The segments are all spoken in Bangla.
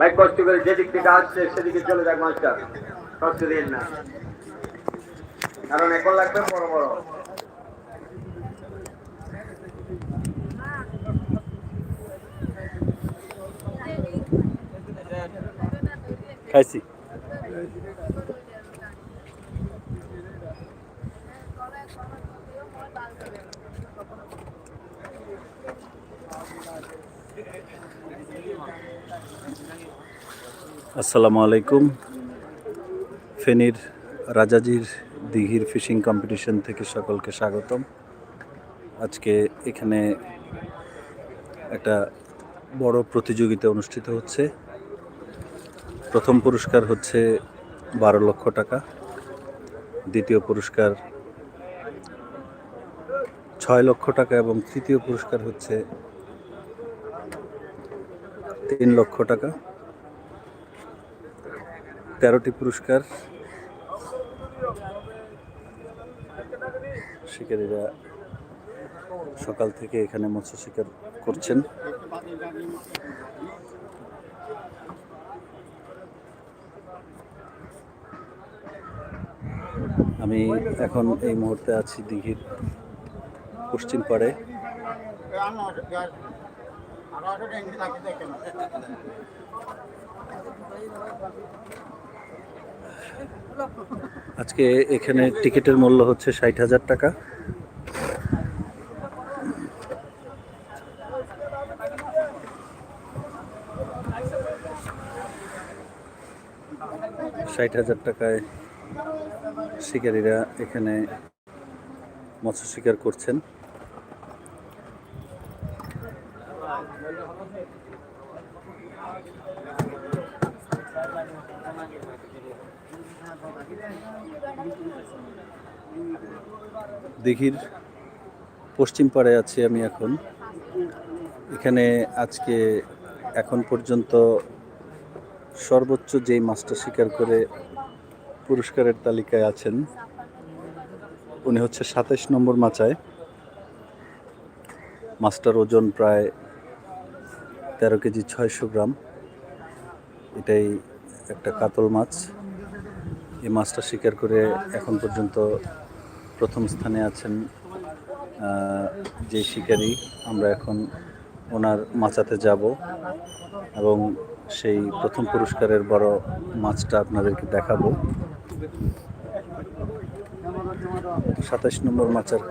ভাই, কষ্ট করে যেদিক থেকে আসছে, সেদিকে চলে যাক, মাস্টার। কষ্ট দিন না। কারণ এখন লাগবে বড় বড়। খাইছি। আসসালামু আলাইকুম। ফেনীর রাজাজির দিঘির ফিশিং কম্পিটিশন থেকে সকলকে স্বাগতম। আজকে এখানে একটা বড় প্রতিযোগিতা অনুষ্ঠিত হচ্ছে। প্রথম পুরস্কার হচ্ছে বারো লক্ষ টাকা। দ্বিতীয় পুরস্কার ছয় লক্ষ টাকা এবং তৃতীয় পুরস্কার হচ্ছে তিন লক্ষ টাকা। তেরোটি পুরস্কার। শিকারীরা সকাল থেকে এখানে মৎস্য শিকার করছেন। আমি এখন এই মুহূর্তে আছি দিঘির পশ্চিম পাড়ে। আজকে এখানে টিকিটের মূল্য হচ্ছে ষাট হাজার টাকা। ষাট হাজার টাকায় শিকারীরা এখানে মৎস্য শিকার করছেন। দিঘির পশ্চিম পাড়ে আছি আমি এখন। এখানে আজকে এখন পর্যন্ত সর্বোচ্চ যেই মাছটা শিকার করে পুরস্কারের তালিকায় আছেন, উনি হচ্ছে সাতাইশ নম্বর মাচায় মাছটার ওজন প্রায় তেরো কেজি, ছয়শো গ্রাম। এটাই একটা কাতল মাছ। এই মাছটা শিকার করে এখন পর্যন্ত প্রথম স্থানে আছেন যে শিকারী আমরা এখন ওনার মাচাতে যাব এবং সেই প্রথম পুরস্কারের বড় মাছটা আপনাদেরকে দেখাবো সাতাশ নম্বর মাচার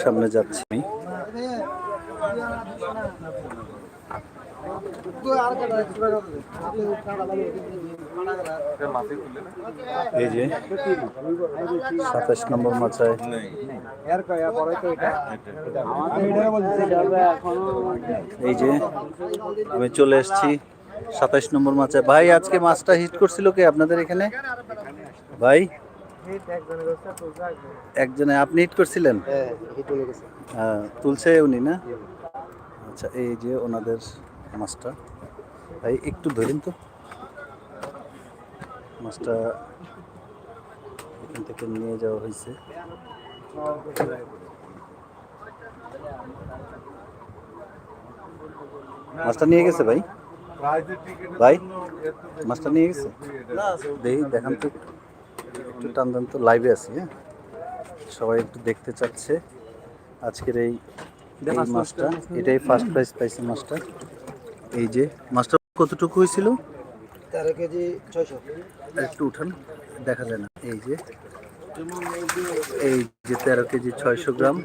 সামনে যাচ্ছি আমি এই সাতাশ নম্বর মাচায় এই যে, আমি চলে এসেছি সাতাশ নম্বর মাচায় ভাই, আজকে মাছটা হিট করছিল কে আপনাদের এখানে? ভাই? একজনে, আপনি হিট করছিলেন? হ্যাঁ তুলছে উনি, না? আচ্ছা এই যে ওনাদের মাছটা। ভাই, একটু ধরেন তো। মাছটা এখান থেকে নিয়ে যাওয়া হয়েছে। মাছটা নিয়ে গেছে ভাই? ভাই মাছটা নিয়ে গেছে? দেখি দেখান তো। একটু। টান টান তো লাইভে আছি হ্যাঁ? সবাই একটু দেখতে চাচ্ছে আজকের এই এই মাছটা। এটাই ফার্স্ট প্রাইজ পাইছে মাছটা। এই যে মাছটা কতটুকু হয়েছিল? তেরো কেজি ছয়শো। একটু উঠান, দেখা যায় না। এই যে এই যে তেরো কেজি ছয়শো গ্রাম,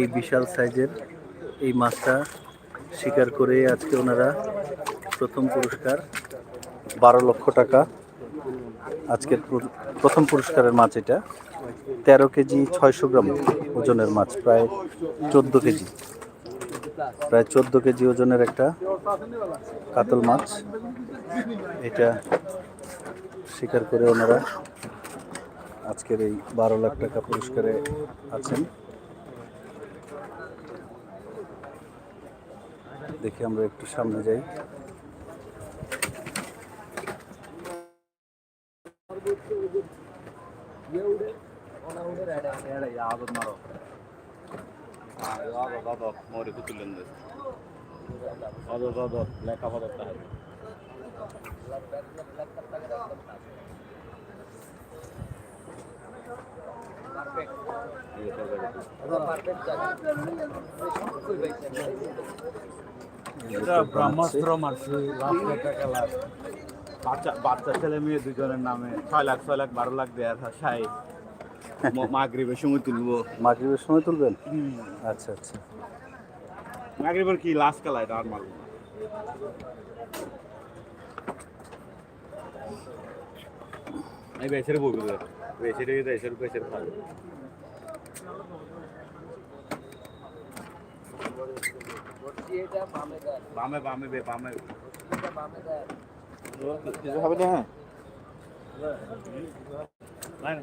এই বিশাল সাইজের এই মাছটা শিকার করে আজকে ওনারা প্রথম পুরস্কার, বারো লক্ষ টাকা। আজকের প্রথম পুরস্কারের মাছ এটা। তেরো কেজি ছয়শো গ্রাম ওজনের মাছ, প্রায় চোদ্দ কেজি। প্রায় চোদ্দ কেজি ওজনের একটা কাতল মাছ। এটা স্বীকার করে ওনারা আজকের এই বারো লাখ টাকা পুরস্কারে আছেন দেখি আমরা একটু সামনে যাই এটা ব্রহ্মাস্ত্র মারছে বাচ্চা বাচ্চা ছেলে মেয়ে দুজনের নামে ছয় লাখ ছয় লাখ বারো লাখ দেওয়ার সাই। মাগরিবের সময় তুলবো। মাগরিবের সময় তুলবেন? আচ্ছা আচ্ছা। মাগরিবের কি লাস্ট খেলা এটা আর মারবো नाही बेसर रे तर ऐसे रुपए बेसर खाल. बामे बामे बे बामे. तुझं हवं नाही.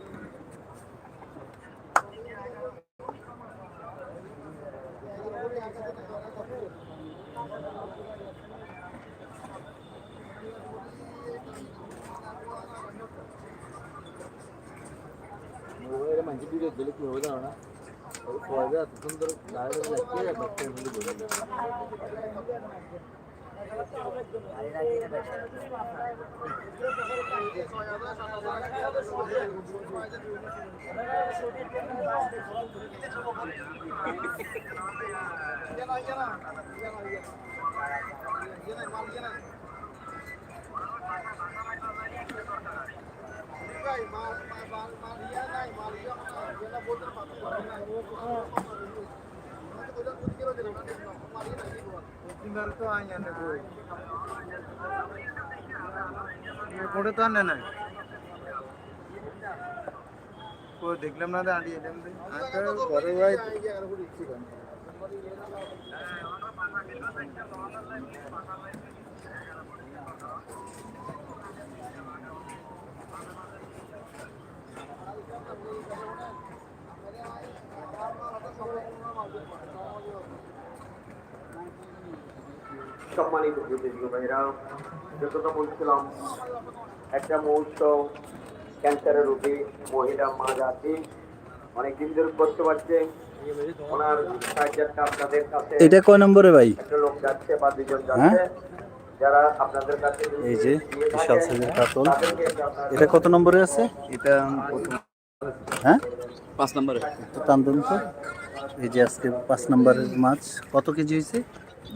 বলাই না বলে যদি খাদ্য পায় তার তোমার বলাই বলে কোটে তো আনে নাই ও দেখলাম না দাঁড়িয়ে এলাম আচ্ছা ঘরে ভাই সম্মানিত প্রতিযোগী ভাইরা যতটা বলছিলাম একটা মুহূর্ত ক্যান্সারের রোগী মহিলা মা যাচ্ছে অনেক দিন ধরে করতে পাচ্ছে ওনার সাহায্যটা আপনাদের কাছে এটা কয় নম্বরে ভাই? একটা লোক যাচ্ছে বা দুজন যাচ্ছে যারা আপনাদের কাছে হ্যাঁ? এই যে বিশাল সাইজের কাতল। এটা কত নম্বরে আছে? এটা হ্যাঁ? পাঁচ নম্বরে। টান এই যে আজকে পাঁচ নম্বরের মাছ কত কেজি হয়েছে?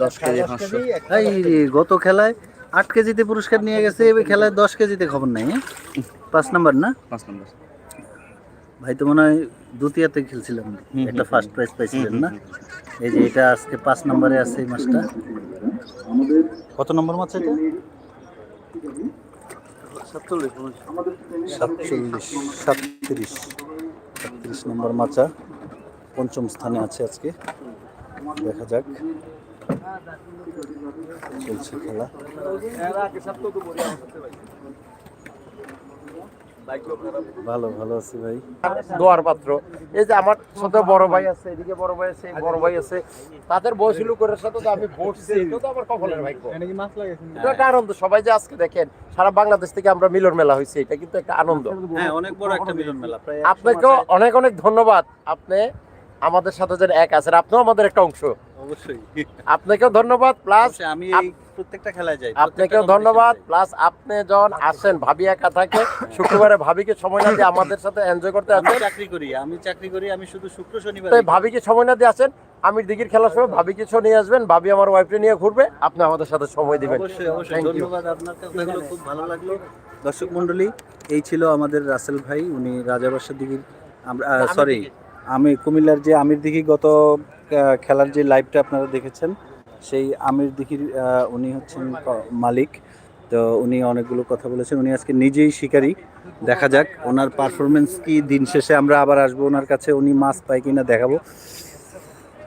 দশ কেজি পাঁচশো। এই গত খেলায় আট কেজিতে পুরস্কার নিয়ে গেছে এবার খেলায় দশ কেজিতে খবর নাই হ্যাঁ? পাঁচ নাম্বার না? পাঁচ নম্বর। ভাই তো মনে হয় দ্বিতীয়তে খেলছিলাম একটা ফার্স্ট প্রাইজ পাইছিলেন না? এই যে এটা আজকে পাঁচ নম্বরে আছে এই মাছটা কত নম্বর মাছ এটা? সাতচল্লিশ সাতত্রিশ। সাতত্রিশ নম্বর মাচা পঞ্চম স্থানে আছে আজকে। দেখা যাক। চলছে খেলা। ভালো ভালো আছি ভাই। দোয়ার পাত্র। এই যে আমার সাথে বড় ভাই আছে এদিকে বড় ভাই আছে বড় ভাই আছে। তাদের বয়সী লোকের সাথে তো আমি বসছি এটা তো আমার কপালের ভাগ্য। এটা একটা আনন্দ সবাই যে আজকে দেখেন সারা বাংলাদেশ থেকে আমরা মিলন মেলা হয়েছে এটা কিন্তু একটা আনন্দ। হ্যাঁ অনেক বড় একটা মিলন মেলা প্রায় আপনাকেও অনেক অনেক ধন্যবাদ আপনি আমাদের সাথে যে এক আছেন আপনিও আমাদের একটা অংশ। অবশ্যই। আপনাকেও ধন্যবাদ প্লাস আমি প্রত্যেকটা খেলায় যাই আপনাকেও ধন্যবাদ প্লাস আপনি যখন আসেন ভাবি একা থাকে শুক্রবারে ভাবিকে সময় না দিয়ে আমাদের সাথে এনজয় করতে আসেন। চাকরি করি আমি চাকরি করি আমি শুধু শুক্র শনিবার ভাবিকে সময় না দিয়ে আসেন আমির দিঘির খেলার সময় ভাবি কিছু নিয়ে আসবেন ভাবি আমার ওয়াইফকে নিয়ে ঘুরবে আপনি আমাদের সাথে সময় দিবেন। অবশ্যই অবশ্যই ধন্যবাদ আপনার কথাগুলো খুব ভালো লাগল। দর্শক মণ্ডলী এই ছিল আমাদের রাসেল ভাই উনি রাজাবাসার দিঘির আমরা সরি আমি কুমিল্লার যে আমির দিঘি গত খেলার যে লাইভটা আপনারা দেখেছেন, সেই আমির দিঘির উনি হচ্ছেন মালিক। তো উনি অনেকগুলো কথা বলেছেন। উনি আজকে নিজেই শিকারী। দেখা যাক ওনার পারফরমেন্স কি দিন শেষে আমরা আবার আসব ওনার কাছে, উনি মাছ পায় কিনা দেখাবো।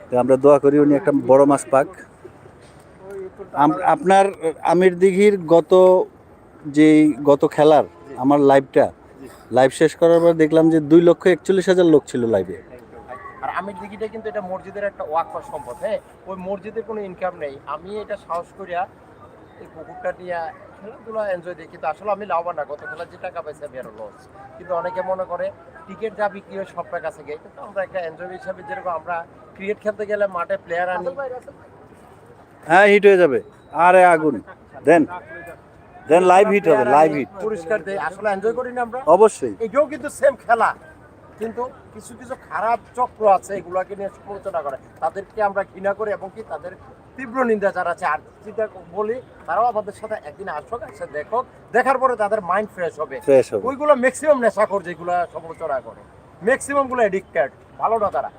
তো আমরা দোয়া করি উনি একটা বড় মাছ পাক। আপনার আমির দিঘির গত যে গত খেলার, আমার লাইভটা লাইভ শেষ করার পর দেখলাম যে দুই লক্ষ একচল্লিশ হাজার লোক ছিল লাইভে আমির দিঘিটা কিন্তু এটা মসজিদের একটা ওয়াকফ সম্পদ হ্যাঁ? ওই মসজিদের কোনো ইনকাম নেই। আমি এটা সাহস করিয়া এই পুকুরটা নিয়ে খেলাধুলা এনজয় দিই কিন্তু আসলে আমি লাভবান না। গত খেলা যে টাকা পাইছি আমি আরও লস কিন্তু অনেকে মনে করে টিকিট যা বিক্রি হয় সব কাছে গিয়ে কিন্তু আমরা একটা এনজয় হিসাবে যেরকম আমরা ক্রিকেট খেলতে গেলে মাঠে প্লেয়ার আনি। হ্যাঁ হিট হয়ে যাবে। আরে আগুন। দেন। দেন লাইভ হিট হবে লাইভ হিট পুরস্কার দেয়। আসলে এনজয় করি না আমরা। অবশ্যই। এটাও কিন্তু সেম খেলা। কিন্তু কিছু কিছু খারাপ চক্র আছে এগুলাকে নিয়ে সমালোচনা করে। তাদেরকে আমরা ঘৃণা করি এবং কি তাদের তীব্র নিন্দা যারা আছে আর যেটা বলি তারাও আমাদের সাথে একদিন আসুক এসে দেখো দেখার পরে তাদের মাইন্ড ফ্রেশ হবে। ওইগুলো ম্যাক্সিমাম নেশাখোর যেগুলো সমালোচনা করে। ম্যাক্সিমামগুলো এডিক্টেড ভালো না তারা।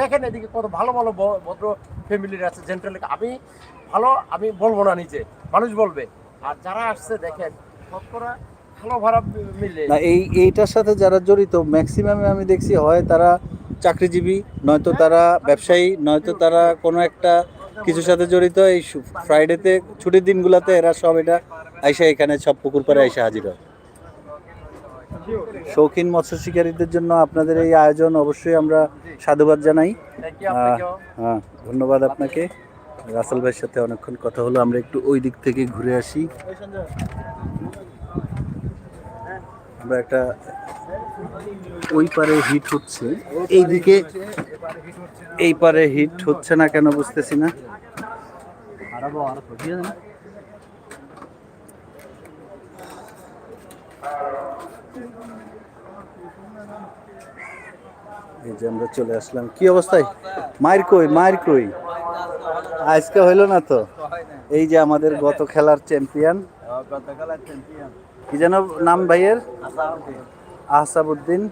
দেখেন এদিকে কত ভালো ভালো ভদ্র ফ্যামিলির আছে জেন্টাল আমি ভালো আমি বলব না নিজে। মানুষ বলবে। আর যারা আসছে দেখেন শতকরা না এই এইটার সাথে যারা জড়িত ম্যাক্সিমামে আমি দেখছি হয় তারা চাকরিজীবী নয়তো তারা ব্যবসায়ী নয়তো তারা কোনো একটা কিছুর সাথে জড়িত। এই ফ্রাইডেতে ছুটির দিনগুলোতে এরা সব এটা আইসা এখানে সব পুকুর পাড়ে আইসা হাজির হয়। শৌখিন মৎস্য শিকারীদের জন্য আপনাদের এই আয়োজন অবশ্যই আমরা সাধুবাদ জানাই। হ্যাঁ ধন্যবাদ আপনাকে। রাসেল ভাইয়ের সাথে অনেকক্ষণ কথা হলো আমরা একটু ওই দিক থেকে ঘুরে আসি। আমরা একটা ওই পারে হিট হচ্ছে। এই দিকে এই পারে হিট হচ্ছে না কেন বুঝতেছি না। এই যে আমরা চলে আসলাম। কি অবস্থায়? মায়ের কই মায়ের কই? আজকে হইল না তো? এই যে আমাদের গত খেলার চ্যাম্পিয়ন কি যেন নাম ভাইয়ের? আহসাবউদ্দিন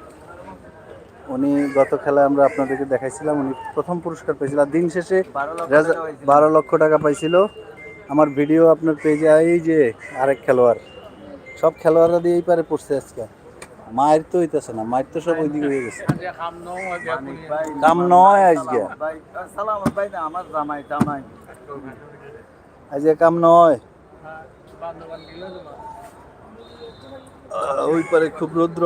উনি গত খেলায় আমরা আপনাদেরকে দেখাইছিলাম উনি প্রথম পুরস্কার পেয়েছিল আর দিন শেষে বারো লক্ষ টাকা পাইছিল। আমার ভিডিও আপনার পেজে এই যে আরেক খেলোয়াড়। সব খেলোয়াড়রা দিয়ে এই পারে পড়ছে আজকে। মায়ের তো হইতেছে না মায়ের তো সব ওইদিকে হয়ে গেছে। কাম নয় আজকে আজকে। কাম নয়। আহ, ওই পারে খুব রৌদ্র।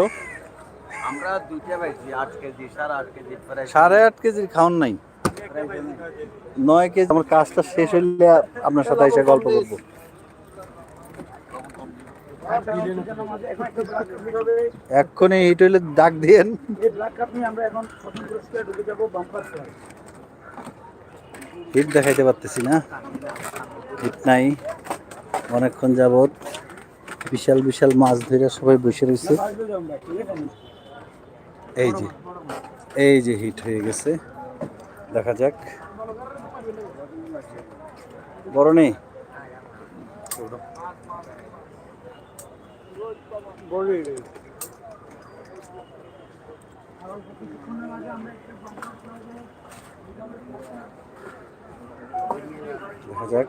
আমরা দুইটা পাইছি আট কেজি সাড়ে আট কেজি সাড়ে আট কেজির খাওয়ান নাই। নয় কেজি আমার কাজটা শেষ হইলে আপনার সাথে এসে গল্প করব। এক্ষুনি হিট হইলে ডাক দিয়েন। হিট দেখাইতে পারতেছি না। হিট নাই। অনেকক্ষণ যাবত বিশাল বিশাল মাছ ধরে সবাই বসে রয়েছে এই যে এই যে হিট হয়ে গেছে। দেখা যাক। বড় নেই? দেখা যাক।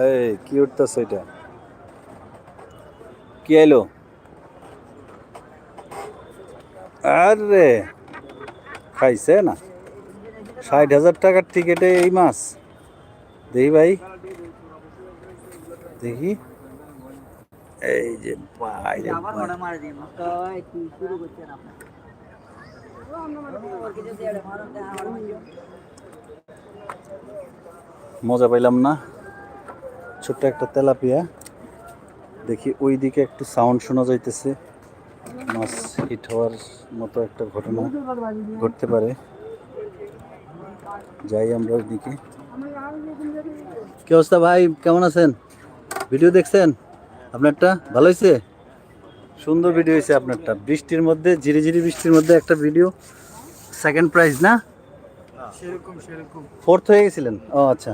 এই কি উঠতেছে এটা? কি এলো আরে খাইছে না? ষাট হাজার টাকার টিকেটে এই মাছ। দেখি ভাই। দেখি। এই যে মজা পাইলাম না। ছোট্ট একটা তেলাপিয়া। দেখি ওই দিকে একটু সাউন্ড শোনা যাইতেছে। মাছ হিট হওয়ার মতো একটা ঘটনা ঘটতে পারে। যাই আমরা ওই দিকে কি অবস্থা ভাই? কেমন আছেন? ভিডিও দেখছেন? আপনারটা ভালো হয়েছে সুন্দর ভিডিও হয়েছে আপনারটা। বৃষ্টির মধ্যে ঝিরি ঝিরি বৃষ্টির মধ্যে একটা ভিডিও সেকেন্ড প্রাইজ না? সেরকম সেরকম। ফোর্থ হয়ে গেছিলেন? ও আচ্ছা।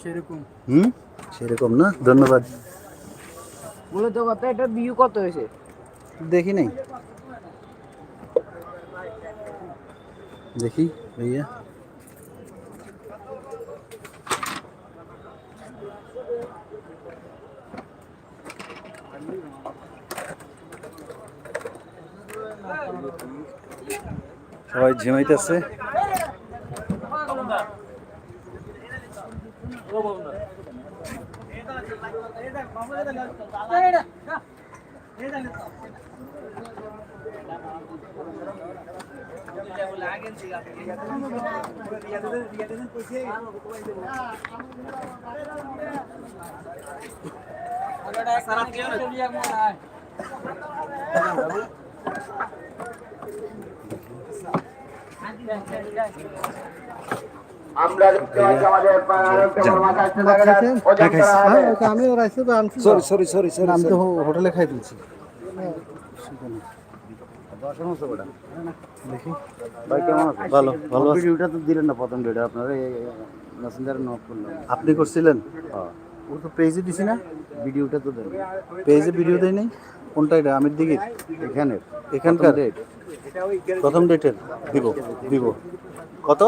সেরকম। হুম? সেরকম না? ধন্যবাদ। মূলত কথা এটা ভিউ কত হয়েছে? দেখি নাই। দেখি ভাইয়া। সবাই ঝিমাইতেছে আমরা দেখতে পাচ্ছি আমাদের আরেকটা বড় মাছ আসতে দেখা যাচ্ছে ওজন করা হবে সরি সরি সরি সরি আমি তো হোটেলে খাই দিয়েছি। দেখি। ভাই কেমন আছেন? ভালো ভালো আছি। তো দিলেন না প্রথম ভিডিও আপনারা মেসেঞ্জারে নোট আপনি করছিলেন? ও তো পেজে দিছি না। ভিডিওটা তো দেন। পেজে ভিডিও দেয় নাই। কোনটা এটা? আমির দিকে এখানে এখানকার? প্রথম ডেটের দিব দিব কত?